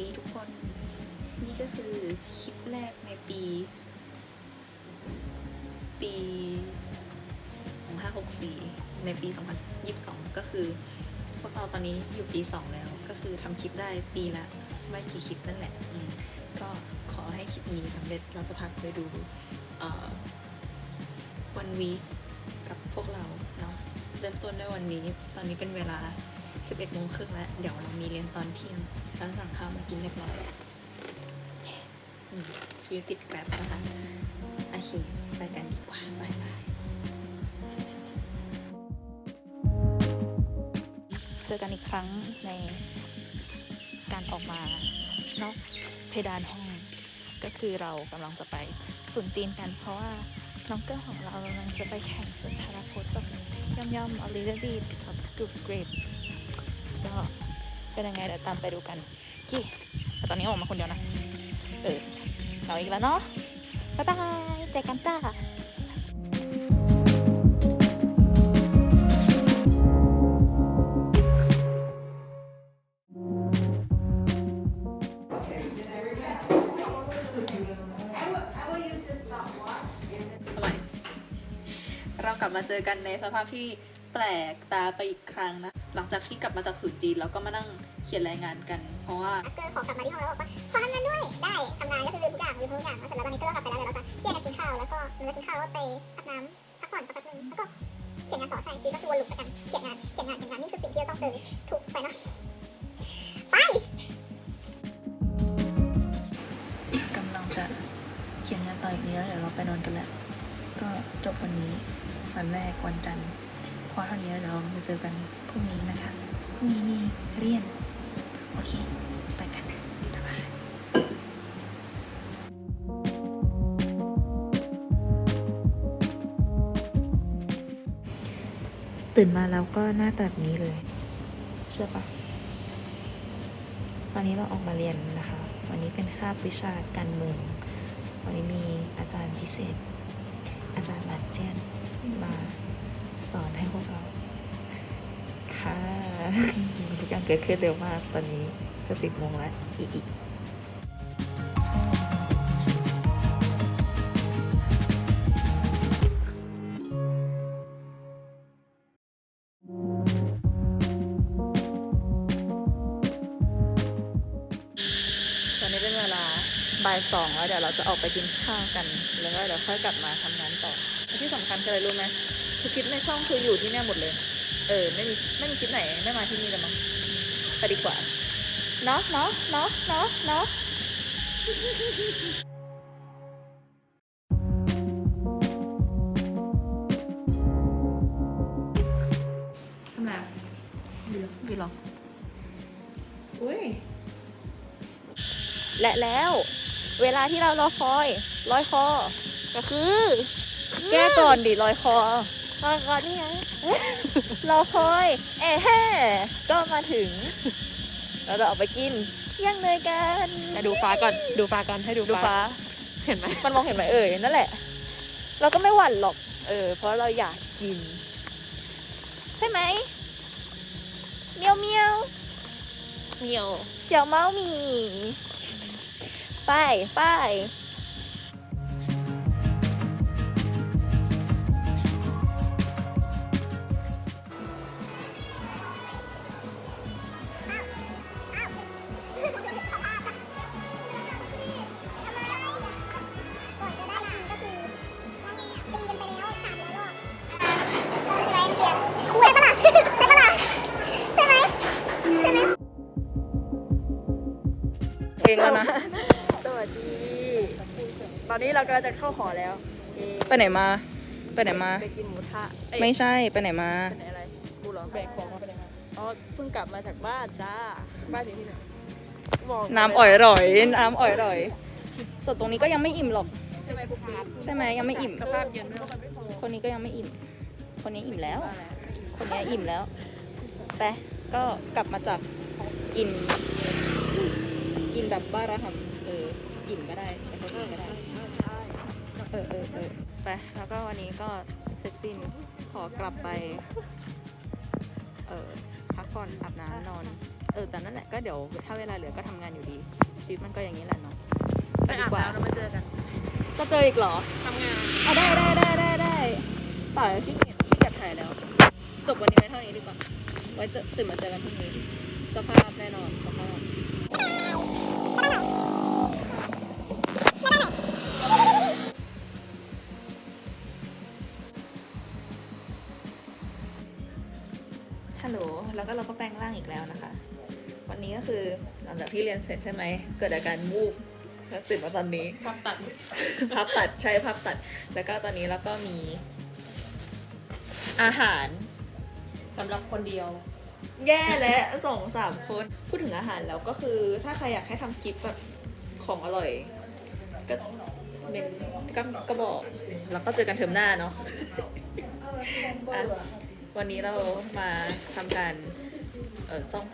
ดีทุกคน นี่ก็คือคลิปแรกในปี ปี 2564 ในปี 2022 ก็คือ พวกเราตอนนี้อยู่ปี 2 แล้ว ก็คือทำคลิปได้ปีละไม่กี่คลิปนั่นแหละ ก็ขอให้คลิปนี้สำเร็จเราจะพาไปดูวันวีกับพวกเราเนาะเริ่มต้นด้วยวันนี้ ตอนนี้เป็นเวลา 11โมงครึ่งแล้ว เดี๋ยวเรามีเรียนตอนเที่ยงแล้วสั่งข้าวมากินเรียบร้อยชีวิตติดแกร็บนะคะโอเค ไปกันดีกว่าบายบายเจอกันอีกครั้งในการออกมานอกเพดานห้อง ก็คือเรากำลังจะไปศูนจีนกัน เพราะว่าน้องเกอร์ของเรากำลังจะไปแข่งสุนทรพจน์แบบย่อมๆเอลิลลี่กับกรุบกริบ ก็เป็นยังไงเดี๋ยวตามไปดูกันกี่แต่ตอนนี้ออกมาคนเดียวนะ เออเราอีกแล้วเนาะบ๊ายบายเจอกันจ้าเรากลับมาเจอกันในสภาพที่แปลกตาไปอีกครั้งนะ หลังจากที่กลับมาจากศูนย์จีนแล้วก็มานั่งเขียนรายงานกัน เพราะว่าเกอร์ขอกลับมาที่ห้องแล้วบอกว่าขอทำงานด้วยได้ทำงานก็คือลืมทุกอย่างลืมทุกอย่างแล้วเสร็จแล้วตอนนี้เกอร์กลับไปแล้วเดี๋ยวเราจะแยกกันกินข้าวแล้วก็หลังจากกินข้าวก็ไปอาบน้ำพักผ่อนสักแป๊บนึงแล้วก็เขียนงานต่อใช่ชีวิตก็คือวนลูปกันเขียนงานเขียนงานเขียนงานนี่คือสิ่งที่เราต้องเจอถูกไปเนาะไปกำลังจะเขียนงานต่ออีกนี้แล้วเดี๋ยวเราไปนอนกันแล้วก็จบวันนี้วันแรกวันจันทร์พ อเท่านี้เราจะเจอกันพรุ่งนี้นะคะ พรุ่งนี้มีเรียน โอเค ไปกันบ๊ายบายตื่นมาแล้วก็หน้าตาแบบนี้เลย เชื่อปะวันนี้เราออกมาเรียนนะคะ วันนี้เป็นคาบวิชาการเมือง วันนี้มีอาจารย์พิเศษ ทุกอย่างเกิดขึ้นเร็วมาก ตอนนี้จะสิบโมงแล้วอีกอีตอนนี้เป็นเวลาบ่ายสองแล้วเดี๋ยวเราจะออกไปกินข้าวกัน แล้วก็เดี๋ยวค่อยกลับมาทำงานต่อ ที่สำคัญคืออะไรรู้ไหมทุกคลิปในช่องคืออยู่ที่เนี่ยหมดเลย เออไม่มีไม่มีคลิปไหนไม่มาที่นี่กันมั้งไปดีกว่าเนาะเนาะเนาะเนาะเนาะทำไมอยู่หรออุ้ยและแล้ว เวลาที่เรารอคอยลอยคอ ก็คือ แก้ก่อนดิลอยคอตอนก่อนนี่ไง รอคอย เอ้แฮ่ก็มาถึงเราจะออกไปกินย่างเนยกันแต่ดูฟ้าก่อน ดูฟ้าก่อน ให้ดูดูฟ้า เห็นไหมมันมองเห็นไหมเอ่ยนั่นแหละ เราก็ไม่หวั่นหรอก เออ เพราะเราอยากกิน ใช่ไหมเมียวเมียวเหนียว เฉียวเมาหมี ไปไป ตอนนี้เรากำลังจะเข้าหอแล้วไปไหนมา ไปไหนมา ไปกินหมูทะไม่ใช่ไปไหนมา ไปไหนอะไรกูเหรอแบกของมาไปไหนมาอ๋อเพิ่งกลับมาจากบ้านจ้าบ้านอยู่ที่ไหนบอกน้ำอ่อยร่อย น้ำอ่อยร่อยส่วนตรงนี้ก็ยังไม่อิ่มหรอก ใช่ไหมพวกปีใช่ไหมยังไม่อิ่ม สภาพเย็นไม่ต้องไปไม่พอคนนี้ก็ยังไม่อิ่ม คนนี้อิ่มแล้ว คนนี้อิ่มแล้ว ไป ก็กลับมาจากกิน กินแบบบ้าระหำ เอออิ่มก็ได้แต่เขาอิ่มก็ได้เออเออเออไปแล้วก็วันนี้ก็เสร็จสิ้นขอกลับไปเออพักผ่อนอาบน้ำนอน เออแต่นั่นแหละก็เดี๋ยวถ้าเวลาเหลือก็ทำงานอยู่ดีชีวิตมันก็อย่างนี้แหละเนาะไปอาบน้ำแล้วมาเจอกันจะเจออีกเหรอ ทำงาน เอาได้ได้ได้ได้ได้ต่อที่เกียจที่เกียจถ่ายแล้ว จบวันนี้ไว้เท่านี้ดีกว่า ไว้เจอตื่นมาเจอกันพรุ่งนี้ สภาพแน่นอนสภาพ อีกแล้วนะคะ วันนี้ก็คือหลังจากที่เรียนเสร็จใช่ไหม เกิดอาการวูบแล้วตื่นมาตอนนี้ความตัดพับตัดใช่พับตัด แล้วก็ตอนนี้แล้วก็มี อาหารสำหรับคนเดียว แย่และสองสามคน พูดถึงอาหารแล้วก็คือ ถ้าใครอยากให้ทำคลิปแบบของอร่อย ก็เป็นก็ก็บอกแล้วก็เจอกันเทอมหน้าเนาะ อะวันนี้เรามาทำการ เออซ่อง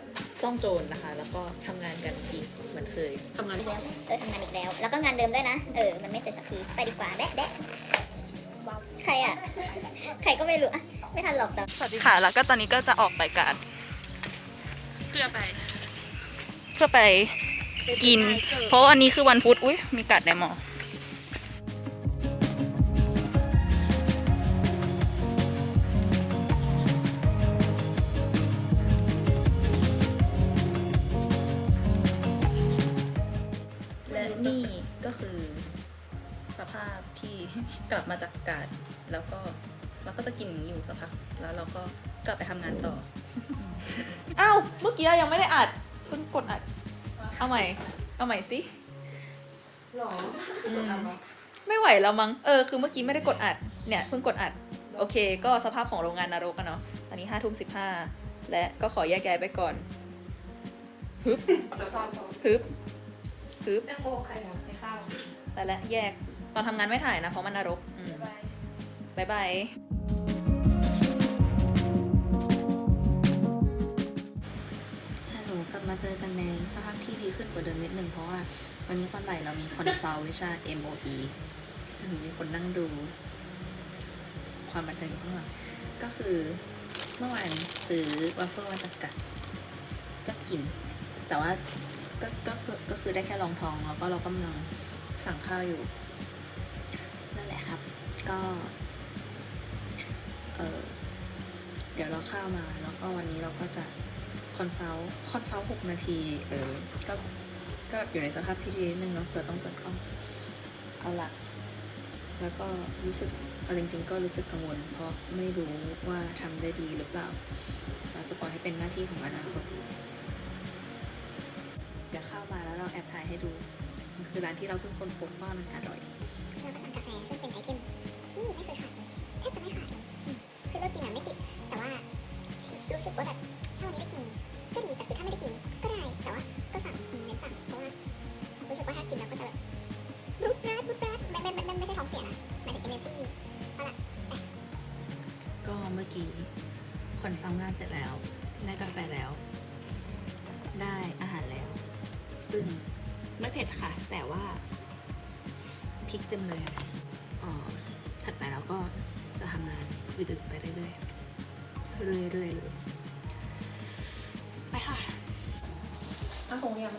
ซ่องโจรนะคะ แล้วก็ทำงานกันอีกเหมือนเคยทำงานเออทำงานอีกแล้ว แล้วก็งานเดิมด้วยนะ เออ มันไม่เสร็จสักที ไปดีกว่าแดะแดะใครอะ ใครก็ไม่รู้อะไม่ทันหรอกแต่ค่ะ แล้วก็ตอนนี้ก็จะออกไปการเพื่อไปเพื่อไปกิน เพราะวันนี้คือวันพุธอุ้ยมีกัดในหมอ กี้ยังไม่ได้อัดเพิ่งกดอัด เอาใหม่ เอาใหม่สิหรออืมไม่ไหวแล้วมั้ง เออ คือเมื่อกี้ไม่ได้กดอัด เนี่ยเพิ่งกดอัด โอเค ก็สภาพของโรงงานนรกอะเนาะ ตอนนี้ห้าทุ่มสิบห้า และก็ขอแยกย้ายไปก่อน ฮึบ จะทำฮึบ ฮึบ แตงโมใครอะใครข้าวไปแล้วแยก ตอนทำงานไม่ถ่ายนะ เพราะมันนรกอืมบ๊ายบาย บายบาย มาเจอกันในสภาพที่ดีขึ้นกว่าเดิมนิดนึงเพราะว่าวันนี้ตอนบ่ายเรามีคอนซัลท์วิชา MOE อืมมีคนนั่งดู ความบันเทิงข้างหลังก็คือเมื่อวานซื้อวัฟเฟิลมาจากกัดก็กิน แต่ว่าก็ก็ก็คือได้แค่รองทองแล้วก็เรากำลังสั่งข้าวอยู่ นั่นแหละครับ ก็เออเดี๋ยวเราเข้ามา แล้วก็วันนี้เราก็จะ คอนซัลท์คอนซัลท์หกนาที เออ ก็ ก็อยู่ในสภาพที่ดีนิดนึงเนาะเผื่อต้องเปิดกล้อง เอาละแล้วก็รู้สึกเอาจริง ๆ ก็รู้สึกกังวล เพราะไม่รู้ว่าทำได้ดีหรือเปล่าเราจะปล่อยให้เป็นหน้าที่ของอนาคตเดี๋ยวเข้ามาแล้วเราแอบถ่ายให้ดู คือร้านที่เราเพิ่งค้นพบว่ามันอร่อย เราก็สั่งกาแฟซึ่งเป็นไอเทมที่ไม่เคยขาดเลยแทบจะไม่ขาดเลยคือเลิกกินอะไม่ติด แต่ว่ารู้สึกว่าแบบ ไม่ได้กินก็ได้ แต่ว่าก็สั่งอืมเน้นสั่งเพราะว่ารู้สึกว่าถ้ากินแล้วก็จะแบบรุดรัดรุดรัดไม่ไม่ไม่ไม่ใช่ท้องเสียนะหมายถึง energy ก็เมื่อกี้คอนซัลท์งานเสร็จแล้ว ได้กาแฟแล้ว ได้อาหารแล้ว ซึ่งไม่เผ็ดค่ะ แต่ว่าพริกเต็มเลยอ๋อถัดไปเราก็จะทำงานดึกๆไปเรื่อยๆเรื่อยๆเลย อ้าวคงยัง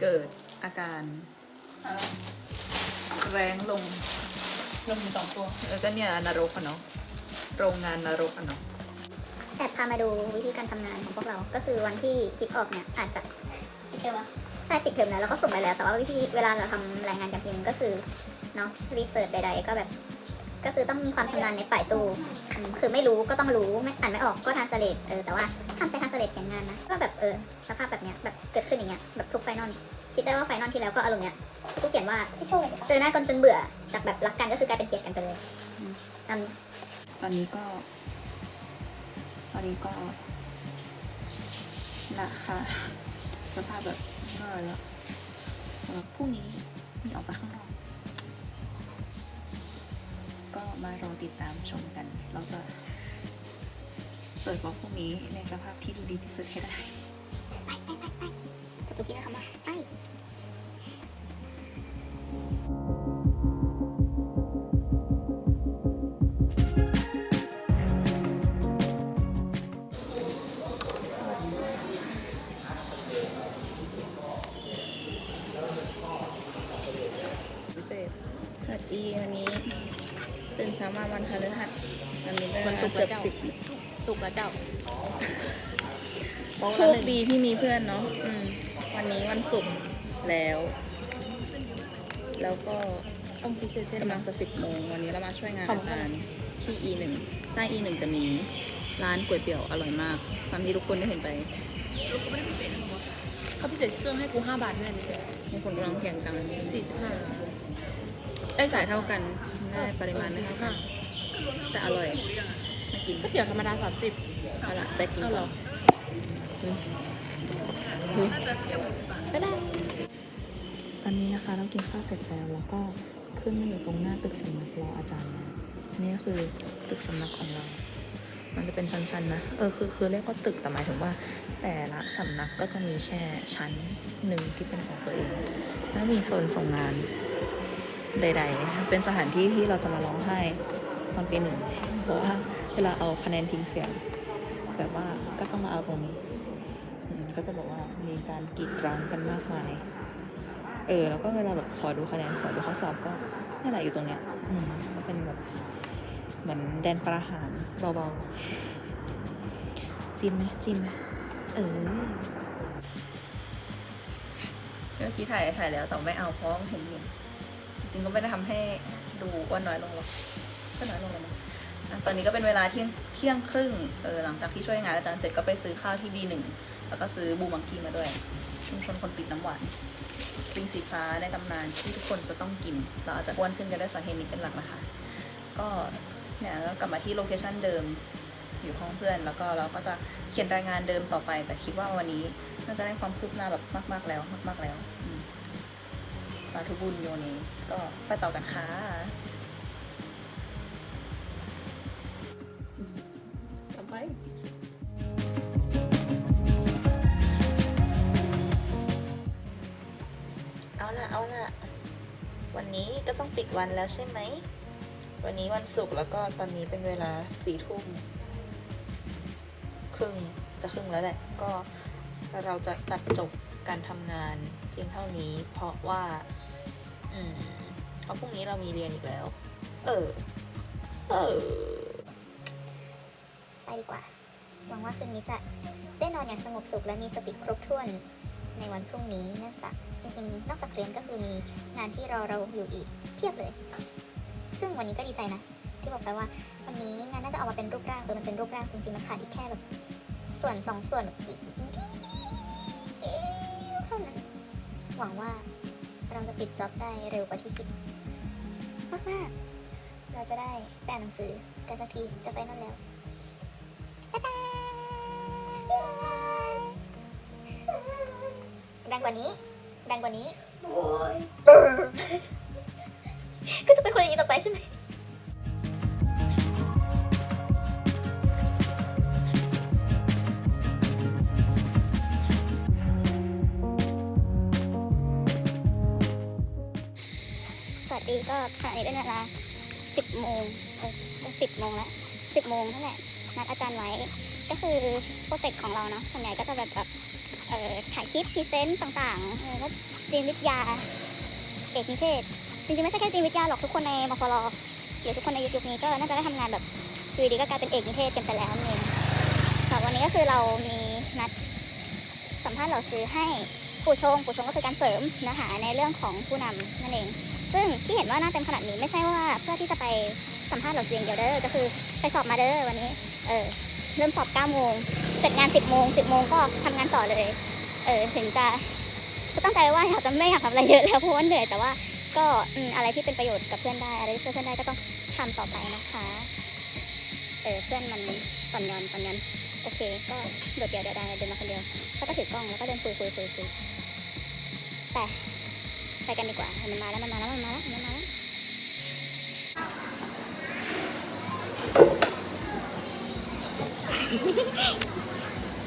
เกิดอาการแรงลงลงมีสองตัวเออก็เนี่ยนรกอะเนาะโรงงานนรกอะเนาะแอบพามาดูวิธีการทำงานของพวกเรา ก็คือวันที่คลิปออกเนี่ยอาจจะปิดเทอมแล้วใช่ปิดเทอมแล้วแล้วก็ส่งไปแล้ว แต่ว่าวิธีเวลาเราทำรายงานการพิมพ์ก็คือเนาะรีเสิร์ชใดๆก็แบบ ก็คือต้องมีความชำนาญในฝ่ายตู้อืม คือไม่รู้ก็ต้องรู้ไม่อ่านไม่ออกก็ทานสเลตเออแต่ว่าห้ามใช้ทานสเลตเขียนงานนะก็แบบเออสภาพแบบเนี้ยแบบเกิดขึ้นอย่างเงี้ยแบบทุกไฟนอลคิดได้ว่าไฟนอลที่แล้วก็อารมณ์เนี้ยกูเขียนว่าเจอหน้ากันจนเบื่อจากแบบรักกันก็คือกลายเป็นเกลียดกันไปเลยตามนี้ตอนนี้ก็ ตอนนี้ก็นะคะสภาพแบบเมื่อยแล้วพรุ่งนี้มีออกไปข้างนอก มารอติดตามชมกัน เราจะเปิดบล็อกพวกนี้ในสภาพที่ดูดีที่สุดให้ได้ ไปไปไปไปจะตูกี้นะคะมาไป ล้วเจ้าโชคดีที่มีเพื่อนเนาะอืมวันนี้วันศุกร์แล้ว แล้วก็ต้องพิเศษเส้นกำลังจะสิบโมงวันนี้เรามาช่วยงานขอบอาคุณ จารย์ที่ E หนึ่งใต้ E หนึ่งจะมีร้านก๋วยเตี๋ยวอร่อยมากความที่ทุกคนได้เห็นไป เขาพิเศษเครื่องให้กูห้าบาทแน่เลยมีคนกำลังเถียงกันสี่สิบห้าได้จ่ายเท่ากันได้ปริมาณไม่เท่ากันแต่อร่อยมา กินก็เตี๋ยวธรรมดาสามสิบเอาละไปกินเอาเหรก่ออนบ๊ายบายตอนนี้นะคะเรากินข้าวเสร็จแล้วแล้วก็ขึ้นมาอยู่ตรงหน้าตึกสำนักรออาจารย์มานี่ก็คือตึกสำนักของเรา มันจะเป็นชั้นๆนะ เออคือคือเรียกว่าตึกแต่หมายถึงว่า แต่ละสำนักก็จะมีแค่ชั้นหนึ่งที่เป็นของตัวเอง แล้วมีโซนส่งงานใด ๆ เป็นสถานที่ที่เราจะมาร้องไห้ตอนปีหนึ่งเพราะว่า เวลาเอาคะแนนทิ้งเสียง แบบว่าก็ต้องมาเอาตรงนี้ ก็จะบอกว่ามีการกีดร้องกันมากมาย เออ แล้วก็เวลาแบบขอดูคะแนนขอดูข้อสอบก็นี่แหละอยู่ตรงเนี้ยอืมก็เป็นแบบเหมือนแดนประหารเบาๆจิ้มไหมจิ้มไหมเออเมื่อกี้ถ่ายถ่ายแล้วแต่ไม่เอาเพราะเห็นเห็นจริงก็ไม่ได้ทำให้ดูอ้วนน้อยลงหรอกก็น้อยลงแล้วนะ ตอนนี้ก็เป็นเวลาเที่ยงเที่ยงครึ่งเออหลังจากที่ช่วยงานอาจารย์เสร็จก็ไปซื้อข้าวที่ดีหนึ่งแล้วก็ซื้อบูมังกี้มาด้วยชุมชนคนติดน้ำหวานปริงสีฟ้าในตำนานที่ทุกคนจะต้องกิน เราอาจจะอ้วนขึ้นกันด้วยสาเหตุนี้เป็นหลักนะคะ ก็เนี่ยก็กลับมาที่โลเคชันเดิมอยู่ห้องเพื่อน แล้วก็เราก็จะเขียนรายงานเดิมต่อไป แต่คิดว่าวันนี้น่าจะได้ความคืบหน้าแบบมาก ๆแล้วมาก ๆแล้วสาธุบุญโยนี้ก็ไปต่อกันค่ะ ไปเอาละเอาละวันนี้ก็ต้องปิดวันแล้วใช่ไหม วันนี้วันศุกร์แล้วก็ตอนนี้เป็นเวลาสี่ทุ่มครึ่งจะครึ่งแล้วแหละ ก็เราจะตัดจบการทำงานเพียงเท่านี้ เพราะว่า อืมเพราะพรุ่งนี้เรามีเรียนอีกแล้ว เออ เออ ดีกว่า หวังว่าคืนนี้จะได้นอนอย่างสงบสุขและมีสติครบถ้วนในวันพรุ่งนี้เนื่องจากจริงๆ นอกจากเรียนก็คือมีงานที่รอเราอยู่อีกเพียบเลย ซึ่งวันนี้ก็ดีใจนะ ที่บอกไปว่าวันนี้งานน่าจะออกมาเป็นรูปร่างเออมันเป็นรูปร่างจริงๆมันขาดอีกแค่แบบส่วนสองส่วนอีกเท่านั้นหวังว่าเราจะปิดจ็อบได้เร็วกว่าที่คิดมากๆเราจะได้ไปอ่านหนังสือกันสักทีจะไปนั่นแล้ว ดังกว่านี้ ดังกว่านี้ ก็จะเป็นคนอย่างนี้ต่อไปใช่ไหมสวัสดีก็ขณะนี้เวลา10โมงเออ10โมงแล้ว10โมงนั่นแหละ นัดอาจารย์ไว้ ก็คือโปรเจกต์ของเราเนาะส่วนใหญ่ก็จะแบบแบบเอ่อถ่ายคลิปพรีเซนต์ต่างๆเออก็จีนวิทยาเอกนิเทศจริงๆไม่ใช่แค่จีนวิทยาหรอกทุกคนในมคลหรือทุกคนในยุคนี้ก็น่าจะได้ทำงานแบบอยู่ดีก็กลายเป็นเอกนิเทศกันไปแล้วนั่นเองแต่วันนี้ก็คือเรามีนัดสัมภาษณ์เหล่าซื้อให้ปู่ชงปู่ชงก็คือการเสริมเนื้อหาในเรื่องของผู้นำนั่นเอง ซึ่งที่เห็นว่าหน่าเต็มขนาดนี้ไม่ใช่ว่าเพื่อที่จะไป สัมภาษณ์เหล่าซื้ออย่างเดียวเด้อก็คือไปสอบมาเด้อวันนี้ เออ เริ่มสอบ9โมงเสร็จงาน 10โมง10โมงก็ทำงานต่อเลย เออถึงจะก็ตั้งใจว่าอยากจะไม่อยากทำอะไรเยอะแล้วเพราะว่าเหนื่อยแต่ว่าก็อะไรที่เป็นประโยชน์กับเพื่อนได้อะไรที่ช่วยเพื่อนได้ก็ต้องทำต่อไปนะคะ เออเพื่อนมันตอนยอนตอนยอนโอเค ก็โดดเดี่ยวเดียวดายเดินมาคนเดียวแล้วก็ถือกล้องแล้วก็เดินคุยคุยคุยคุยไปไปกันดีกว่ามันมาแล้วมันมาแล้วมันมาแล้วมันมาแล้ว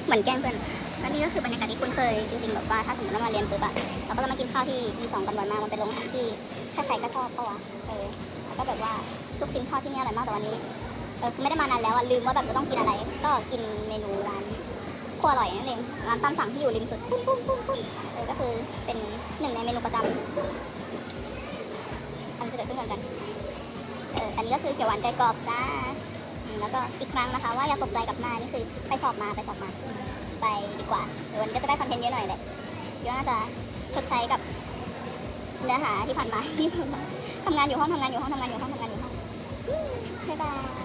เหมือนแกล้งเพื่อนแล้วนี่ก็คือบรรยากาศที่คุ้นเคยจริงๆแบบว่าถ้าสมมติว่ามาเรียนปุ๊บอะเราก็จะมากินข้าวที่ E2 กันบ่อยมากมันเป็นโรงอาหารที่ใครๆก็ชอบเพราะว่าเออแล้วก็แบบว่าลูกชิ้นทอดที่นี่อร่อยมากแต่วันนี้เออไม่ได้มานานแล้วอะลืมว่าแบบจะต้องกินอะไร ก็กินเมนูร้านครัวอร่อยนั่นเองร้านตามสั่งที่อยู่ริมสุดปุ้นปุ้นปุ้นปุ้นเออก็คือเป็นหนึ่งในเมนูประจำอันจะเกิดขึ้นก่อนกันเอออันนี้ก็คือเขียวหวานไก่กรอบจ้า แล้วก็อีกครั้งนะคะ ว่าอย่าตกใจกับมานี่คือไปสอบมาไปสอบมา ไปดีกว่าเดี๋ยววันนี้ก็จะได้คอนเทนต์เยอะหน่อยเลยเดี๋ยวน่าจะชดใช้กับเนื้อหาที่ผ่านมาที่ทำงานอยู่ห้องทำงานอยู่ห้องทำงานอยู่ห้องทำงานอยู่ห้องบ๊ายบาย